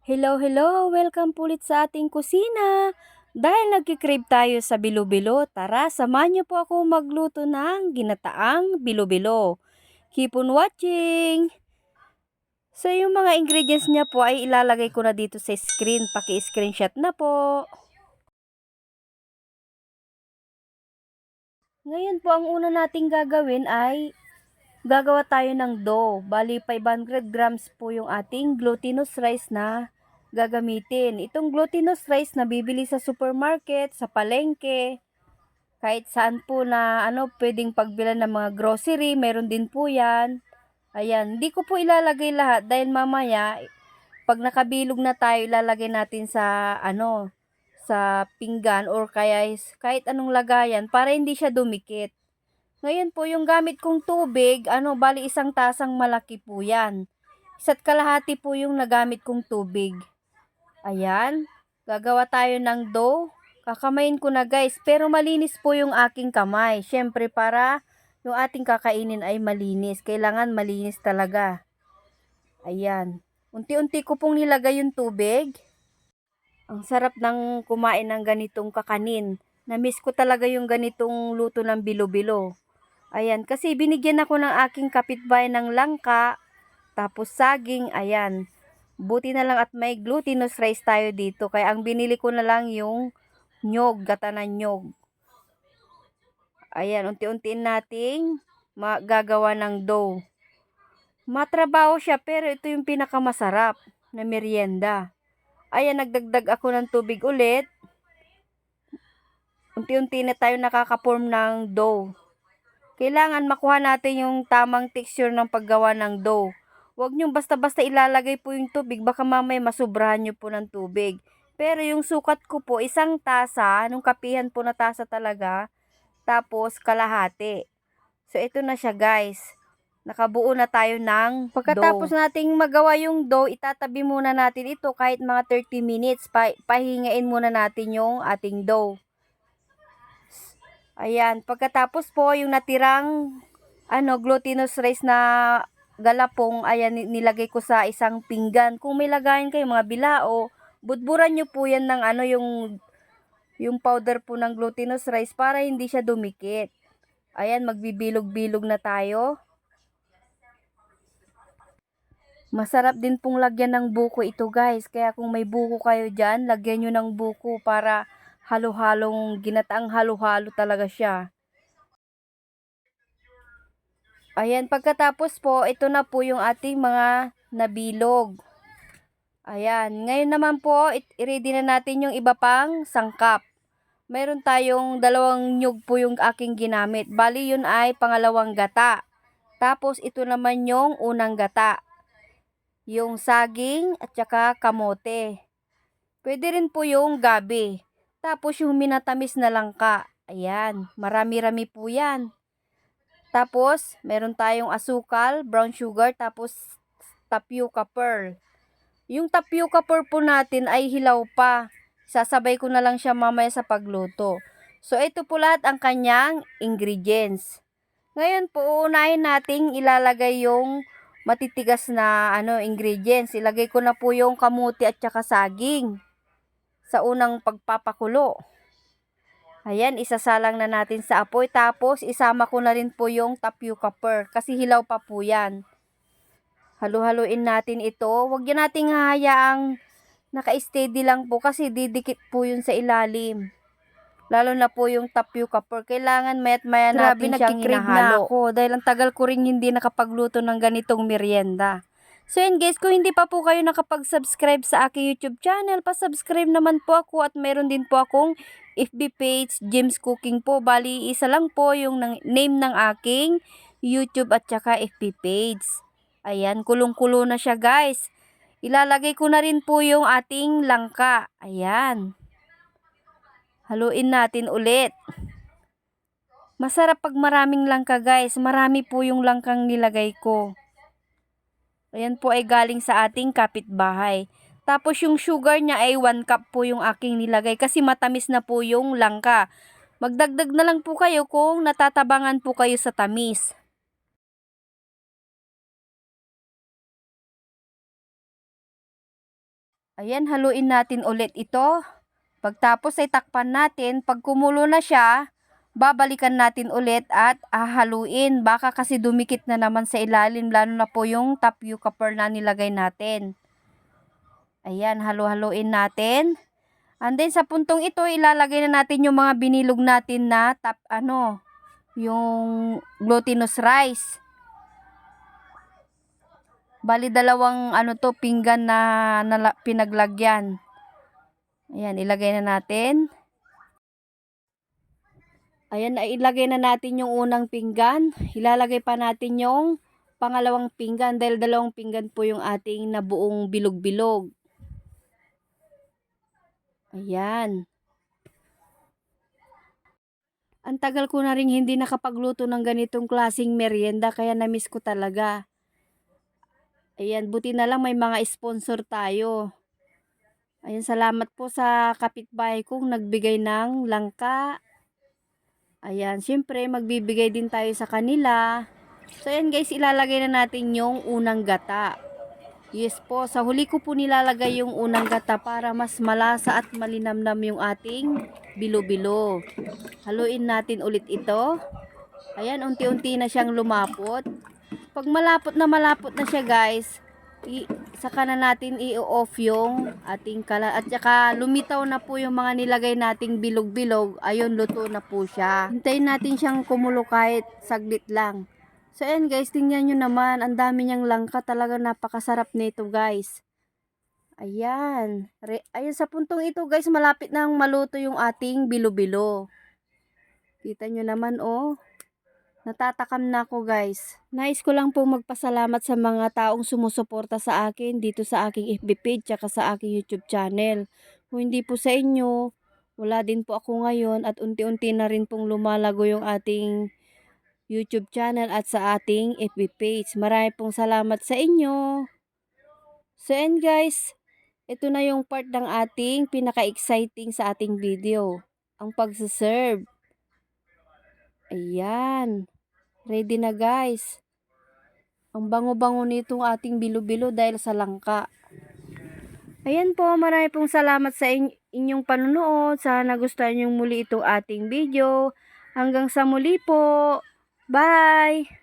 Hello, hello! Welcome po ulit sa ating kusina. Dahil nagkikrave tayo sa bilo-bilo, tara samahan niyo po ako magluto ng ginataang bilo-bilo. Keep on watching! So yung mga ingredients niya po ay ilalagay ko na dito sa screen. Paki-screenshot na po. Ngayon po ang una nating gagawin ay gagawa tayo ng dough. Bali 500 grams po yung ating glutinous rice na gagamitin. Itong glutinous rice na bibili sa supermarket, sa palengke, kahit saan po na ano pwedeng pagbilan ng mga grocery, meron din po yan. Ayan, hindi ko po ilalagay lahat dahil mamaya pag nakabilog na tayo, ilalagay natin sa ano, sa pinggan or kaya kahit anong lagayan para hindi siya dumikit. Ngayon po, yung gamit kong tubig, ano, bali isang tasang malaki po yan. Isa't kalahati po yung nagamit kong tubig. Ayan, gagawa tayo ng dough. Kakamayin ko na guys, pero malinis po yung aking kamay. Siyempre para yung ating kakainin ay malinis. Kailangan malinis talaga. Ayan. Unti-unti ko pong nilagay yung tubig. Ang sarap ng kumain ng ganitong kakanin. Namiss ko talaga yung ganitong luto ng bilo-bilo. Ayan, kasi binigyan ako ng aking kapitbahay ng langka, tapos saging, ayan. Buti na lang at may glutinous rice tayo dito. Kaya ang binili ko na lang yung nyog, gata na nyog. Ayan, unti-untiin nating magagawa ng dough. Matrabaho siya pero ito yung pinakamasarap na merienda. Ayan, nagdagdag ako ng tubig ulit. Unti-unti na tayo nakaka-form ng dough. Kailangan makuha natin yung tamang texture ng paggawa ng dough. Huwag nyo basta-basta ilalagay po yung tubig, baka mamaya masubrahan nyo po ng tubig. Pero yung sukat ko po, isang tasa, nung kapihan po na tasa talaga, tapos kalahati. So, ito na siya guys. Nakabuo na tayo ng Pagkatapos dough. nating magawa yung dough, itatabi muna natin ito kahit mga 30 minutes. Pa pahingain muna natin yung ating dough. Ayan, pagkatapos po yung natirang ano glutinous rice na galapong, ayan nilagay ko sa isang pinggan. Kung may lagayan kayo mga bilao, budburan nyo po yan ng ano yung yung powder po ng glutinous rice para hindi siya dumikit. Ayan, magbibilog-bilog na tayo. Masarap din pong lagyan ng buko ito guys. Kaya kung may buko kayo dyan, lagyan nyo ng buko para halo-halong ginataang halo-halo talaga siya. Ayan, pagkatapos po, ito na po yung ating mga nabilog. Ayan, ngayon naman po, i-ready na natin yung iba pang sangkap. Meron tayong dalawang nyug po yung aking ginamit. Bali, yun ay pangalawang gata. Tapos, ito naman yung unang gata. Yung saging at saka kamote. Pwede rin po yung gabi. Tapos, yung minatamis na langka. Ayan, marami-rami po yan. Tapos, meron tayong asukal, brown sugar, tapos tapioca pearl. Yung tapioca pearl po natin ay hilaw pa. Sasabay ko na lang siya mamaya sa pagluto. So, ito po lahat ang kanyang ingredients. Ngayon po, uunahin nating ilalagay yung matitigas na ano ingredients. Ilagay ko na po yung kamuti at saka saging sa unang pagpapakulo. Ayan, isasalang na natin sa apoy. Tapos, isama ko na rin po yung tapioca pearl. Kasi hilaw pa po yan. Halu-haluin natin ito. Huwag yan nating hahayaang naka-steady lang po. Kasi didikit po yun sa ilalim. Lalo na po yung tapioca pearl. Kailangan mayat maya natin Grabe, siyang nagkikrave na hinahalo. ako. Dahil ang tagal ko rin hindi nakapagluto ng ganitong merienda. So yun guys, kung hindi pa po kayo nakapag-subscribe sa aking YouTube channel, pa-subscribe naman po ako at meron din po akong FB page, James Cooking po. Bali, isa lang po yung name ng aking YouTube at saka FB page. Ayan, kulong-kulo na siya guys. Ilalagay ko na rin po yung ating langka. Ayan. Haluin natin ulit. Masarap pag maraming langka guys. Marami po yung langkang nilagay ko. Ayan po ay galing sa ating kapitbahay. Tapos yung sugar niya ay 1 cup po yung aking nilagay kasi matamis na po yung langka. Magdagdag na lang po kayo kung natatabangan po kayo sa tamis. Ayan, haluin natin ulit ito. Pagtapos ay takpan natin. Pag kumulo na siya, babalikan natin ulit at ahaluin. Baka kasi dumikit na naman sa ilalim, lalo na po yung tapioca pearl na nilagay natin. Ayan, halu-haluin natin. And then sa puntong ito, ilalagay na natin yung mga binilog natin na tap, ano, yung glutinous rice. Bali dalawang ano to pinggan na, na pinaglagyan. Ayan, ilagay na natin. Ayan, ay ilagay na natin yung unang pinggan. Ilalagay pa natin yung pangalawang pinggan dahil dalawang pinggan po yung ating nabuong bilog-bilog. Ayan. Ang tagal ko na rin hindi nakapagluto ng ganitong klasing merienda kaya namiss ko talaga. Ayan, buti na lang may mga sponsor tayo. Ayan, salamat po sa kapitbahay kong nagbigay ng langka. Ayan, syempre magbibigay din tayo sa kanila. So ayan guys, ilalagay na natin yung unang gata. Yes po, sa huli ko po nilalagay yung unang gata para mas malasa at malinamnam yung ating bilo-bilo. Haluin natin ulit ito. Ayan, unti-unti na siyang lumapot. Pag malapot na malapot na siya guys, saka na natin i-off yung ating kala at saka lumitaw na po yung mga nilagay nating bilog-bilog. Ayun luto na po siya. Hintayin natin siyang kumulo kahit saglit lang. So ayan guys tingnan nyo naman. Ang dami niyang langka. Talaga napakasarap nito guys. Ayan. Re ayan sa puntong ito guys malapit nang maluto yung ating bilo-bilo. Kita nyo naman oh Natatakam na ako guys. Nais ko lang po magpasalamat sa mga taong sumusuporta sa akin dito sa aking FB page at sa aking YouTube channel. Kung hindi po sa inyo, wala din po ako ngayon at unti-unti na rin pong lumalago yung ating YouTube channel at sa ating FB page. Marami pong salamat sa inyo. So and guys, ito na yung part ng ating pinaka-exciting sa ating video. Ang pagsaserve. Ayan. Ready na guys. Ang bango-bango nitong ating bilo-bilo dahil sa langka. Ayan po, marami pong salamat sa in- inyong panunood. Sana nagustuhan nyo muli itong ating video. Hanggang sa muli po. Bye!